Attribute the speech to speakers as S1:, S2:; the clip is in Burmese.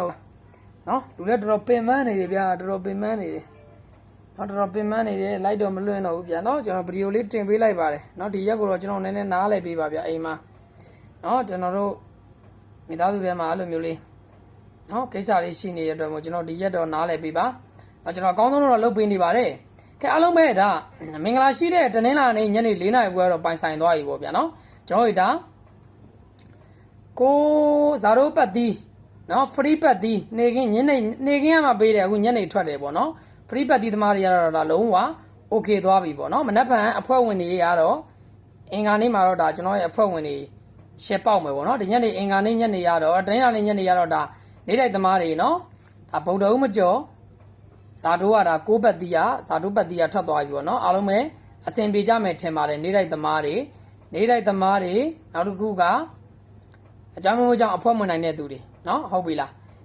S1: တော့နော်လူလည်းတော်တော်ပင်ပန်းနေတယ်ဗျာတော်တော်ပင်ပန်းနေတယ်နော်တော်တော်ပင်ပန်းနေတယ်လိုက်တော့မလွင့်တော့ဘူးဗျာနော်ကျွန်တော်ဗီဒီယိုလေးတင်ပေးလိုက်ပါတယ်နော်ဒီရက်ကိုတော့ကျွန်တော်နည်းနည်းနားလည်ပေးပါဗျာအိမ်မှာနော်ကျွန်တော်တို့မိသားစုထဲမှာအဲ့လိုမျိုးလေးနော်ကိစ္စလေးရှိနေတဲ့အတွက်မို့ကျွန်တော်ဒီရက်တော့နားလည်ပေးပါနော်ကျွန်တော်အကောင်းဆုံးတော့လုပ်ပေးနေပါတယ်ကဲအားလုံးပဲဒါမင်္ဂလာရှိတဲ့တနင်္လာနေ့ညနေ၄နာရီခွဲတော့ပိုင်ဆိုင်သွားပြီပေါ့ဗျာနော်ကျွန်တော်တို့ဒါကိုဇာရိုးပတ်တီး နော် free ပတ်တီးနေခင်းညနေနေခင်းကမှပေးတယ်အခုညနေထွက်တယ်ပေါ့နော် free ပတ်တီးသမားတွေကတော့ဒါလုံးဝ okay သွားပြီပေါ့နော်မနက်ဖြန်အဖွဲ့ဝင်တွေကတော့အင်္ဂါနေ့မှာတော့ဒါကျွန်တော်ရဲ့အဖွဲ့ဝင်တွေရှယ်ပေါက်မယ်ပေါ့နော်ဒီညနေအင်္ဂါနေ့ညနေရတော့တနင်္လာနေ့ညနေရတော့ဒါနေတိုက်သမားတွေနော်ဒါဗုဒ္ဓဦးမကျော်ဇာတိုးကဒါကိုးပတ်တီးကဇာတိုးပတ်တီးကထွက်သွားပြီပေါ့နော်အားလုံးပဲအဆင်ပြေကြမယ်ထင်ပါတယ်နေတိုက်သမားတွေနေတိုက်သမားတွေနောက်တစ်ခုက အကြောင်းမျိုးကြောင့်အဖွဲမဝင်နိုင်တဲ့သူတွေနော်ဟုတ်ပြီလား